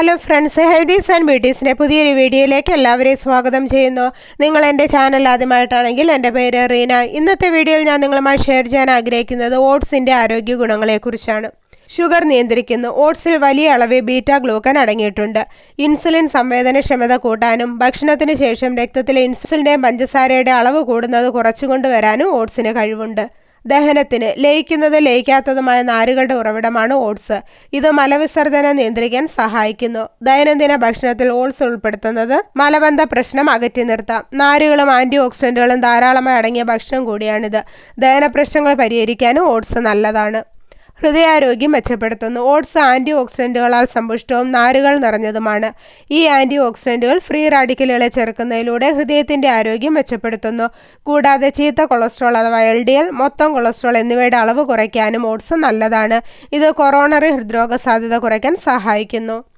Hello friends healthies and ബ്യൂട്ടീസിന്റെ പുതിയൊരു വീഡിയോയിലേക്ക് എല്ലാവരെയും സ്വാഗതം ചെയ്യുന്നു. നിങ്ങൾ എന്റെ ചാനൽ ആദ്യമായിട്ടാണെങ്കിൽ എന്റെ പേര് റീന. ഇന്നത്തെ വീഡിയോയിൽ ഞാൻ നിങ്ങളുമായി ഷെയർ ചെയ്യാൻ ആഗ്രഹിക്കുന്നത് ഓട്സിന്റെ ആരോഗ്യ ഗുണങ്ങളെക്കുറിച്ചാണ് ഷുഗർ നിയന്ത്രിക്കുന്നു. ഓട്സിൽ വലിയ അളവിൽ ബീറ്റ ഗ്ലൂക്കൻ അടങ്ങിയിട്ടുണ്ട്. ഇൻസുലിൻ സംവേദനക്ഷമത കൂട്ടാനും ഭക്ഷണത്തിന് ശേഷം രക്തത്തിലെ ഇൻസുലിന്റെയും പഞ്ചസാരയുടെ അളവ് കൂടുന്നത് കുറച്ചുകൊണ്ടുവരാനും ഓട്സിന് കഴിവുണ്ട്. ദഹനത്തിന് ലയിക്കുന്നത് ലയിക്കാത്തതുമായ നാരുകളുടെ ഉറവിടമാണ് ഓട്സ്. ഇത് മലവിസർജനം നിയന്ത്രിക്കാൻ സഹായിക്കുന്നു. ദൈനംദിന ഭക്ഷണത്തിൽ ഓട്സ് ഉൾപ്പെടുത്തുന്നത് മലബന്ധ പ്രശ്നം അകറ്റി നിർത്താം. നാരുകളും ആന്റി ഓക്സിഡന്റുകളും ധാരാളമായി അടങ്ങിയ ഭക്ഷണം കൂടിയാണിത്. ദഹന പ്രശ്നങ്ങൾ പരിഹരിക്കാനും ഓട്സ് നല്ലതാണ്. ഹൃദയാരോഗ്യം മെച്ചപ്പെടുത്തുന്നു. ഓട്സ് ആന്റി ഓക്സിഡന്റുകളാൽ സമ്പുഷ്ടവും നാരുകൾ നിറഞ്ഞതുമാണ്. ഈ ആന്റി ഓക്സിഡന്റുകൾ ഫ്രീ റാഡിക്കലുകളെ ചെറുക്കുന്നതിലൂടെ ഹൃദയത്തിന്റെ ആരോഗ്യം മെച്ചപ്പെടുത്തുന്നു. കൂടാതെ ചീത്ത കൊളസ്ട്രോൾ അഥവാ എൽ ഡി എൽ മൊത്തം കൊളസ്ട്രോൾ എന്നിവയുടെ അളവ് കുറയ്ക്കാനും ഓട്സ് നല്ലതാണ്. ഇത് കൊറോണറി ഹൃദ്രോഗ സാധ്യത കുറയ്ക്കാൻ സഹായിക്കുന്നു.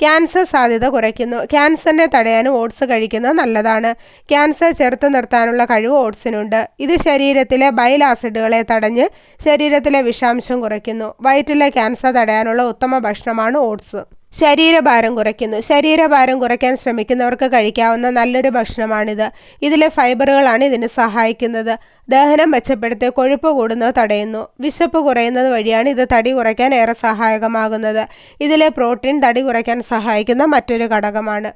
ക്യാൻസർ സാധ്യത കുറയ്ക്കുന്നു. ക്യാൻസറിനെ തടയാനും ഓട്സ് കഴിക്കുന്നത് നല്ലതാണ്. ക്യാൻസർ ചെറുത്ത് നിർത്താനുള്ള കഴിവ് ഓട്സിനുണ്ട്. ഇത് ശരീരത്തിലെ ബൈൽ ആസിഡുകളെ തടഞ്ഞ് ശരീരത്തിലെ വിഷാംശം കുറയ്ക്കുന്നു. വയറ്റിലെ ക്യാൻസർ തടയാനുള്ള ഉത്തമ ഭക്ഷണമാണ് ഓട്സ്. ശരീരഭാരം കുറയ്ക്കുന്നു. ശരീരഭാരം കുറയ്ക്കാൻ ശ്രമിക്കുന്നവർക്ക് കഴിക്കാവുന്ന നല്ലൊരു ഭക്ഷണമാണിത്. ഇതിലെ ഫൈബറുകളാണ് ഇതിന് സഹായിക്കുന്നത്. ദഹനം മെച്ചപ്പെടുത്തി കൊഴുപ്പ് കൂടുന്നത് തടയുന്നു. വിശപ്പ് കുറയുന്നത് വഴിയാണ് ഇത് തടി കുറയ്ക്കാൻ ഏറെ സഹായകമാകുന്നത്. ഇതിലെ പ്രോട്ടീൻ തടി കുറയ്ക്കാൻ സഹായിക്കുന്ന മറ്റൊരു ഘടകമാണ്.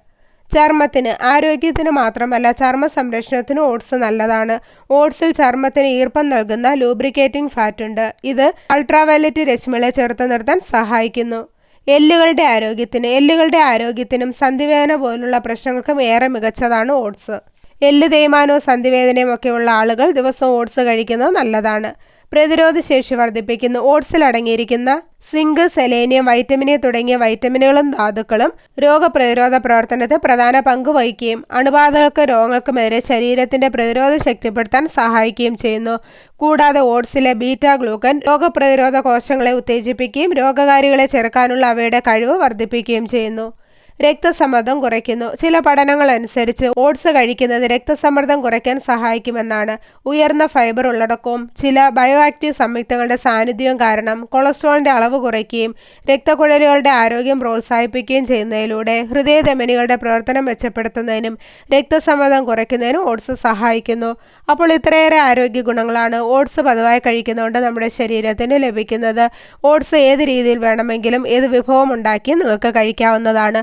ചർമ്മത്തിന് ആരോഗ്യത്തിന് മാത്രമല്ല ചർമ്മ സംരക്ഷണത്തിന് ഓട്സ് നല്ലതാണ്. ഓട്സിൽ ചർമ്മത്തിന് ഈർപ്പം നൽകുന്ന ലൂബ്രിക്കേറ്റിംഗ് ഫാറ്റ് ഉണ്ട്. ഇത് അൾട്രാവയലറ്റ് രശ്മികളെ ചേർത്ത് നിർത്താൻ സഹായിക്കുന്നു. എല്ലുകളുടെ ആരോഗ്യത്തിന് എല്ലുകളുടെ ആരോഗ്യത്തിനും സന്ധിവേദന പോലുള്ള പ്രശ്നങ്ങൾക്കും ഏറെ മികച്ചതാണ് ഓട്സ്. എല്ല് തേയ്മാനവും സന്ധിവേദനയും ഒക്കെയുള്ള ആളുകൾ ദിവസവും ഓട്സ് കഴിക്കുന്നത് നല്ലതാണ്. പ്രതിരോധ ശേഷി വർദ്ധിപ്പിക്കുന്നു. ഓട്സിൽ അടങ്ങിയിരിക്കുന്ന സിങ്ക് സെലേനിയം വൈറ്റമിനെ തുടങ്ങിയ വൈറ്റമിനുകളും ധാതുക്കളും രോഗപ്രതിരോധ പ്രവർത്തനത്തെ പ്രധാന പങ്ക് വഹിക്കുകയും അണുബാധകൾക്ക് രോഗങ്ങൾക്കുമെതിരെ ശരീരത്തിന്റെ പ്രതിരോധ ശക്തിപ്പെടുത്താൻ സഹായിക്കുകയും ചെയ്യുന്നു. കൂടാതെ ഓട്സിലെ ബീറ്റ ഗ്ലൂക്കൻ രോഗപ്രതിരോധ കോശങ്ങളെ ഉത്തേജിപ്പിക്കുകയും രോഗകാരികളെ ചെറുക്കാനുള്ള അവയുടെ കഴിവ് വർദ്ധിപ്പിക്കുകയും ചെയ്യുന്നു. രക്തസമ്മർദ്ദം കുറയ്ക്കുന്നു. ചില പഠനങ്ങൾ അനുസരിച്ച് ഓട്സ് കഴിക്കുന്നത് രക്തസമ്മർദ്ദം കുറയ്ക്കാൻ സഹായിക്കുമെന്നാണ് ഉയർന്ന ഫൈബർ ഉള്ളടക്കവും. ചില ബയോ ആക്റ്റീവ് സംയുക്തങ്ങളുടെ സാന്നിധ്യവും കാരണം കൊളസ്ട്രോളിന്റെ അളവ് കുറയ്ക്കുകയും രക്തക്കുഴലുകളുടെ ആരോഗ്യം പ്രോത്സാഹിപ്പിക്കുകയും ചെയ്യുന്നതിലൂടെ ഹൃദയധമനികളുടെ പ്രവർത്തനം മെച്ചപ്പെടുത്തുന്നതിനും രക്തസമ്മർദ്ദം കുറയ്ക്കുന്നതിനും ഓട്സ് സഹായിക്കുന്നു. അപ്പോൾ ഇത്രയേറെ ആരോഗ്യ ഗുണങ്ങളാണ് ഓട്സ് പതിവായി കഴിക്കുന്നതുകൊണ്ട് നമ്മുടെ ശരീരത്തിന് ലഭിക്കുന്നത്. ഓട്സ് ഏത് രീതിയിൽ വേണമെങ്കിലും ഏത് വിഭവം ഉണ്ടാക്കി നിങ്ങൾക്ക് കഴിക്കാവുന്നതാണ്.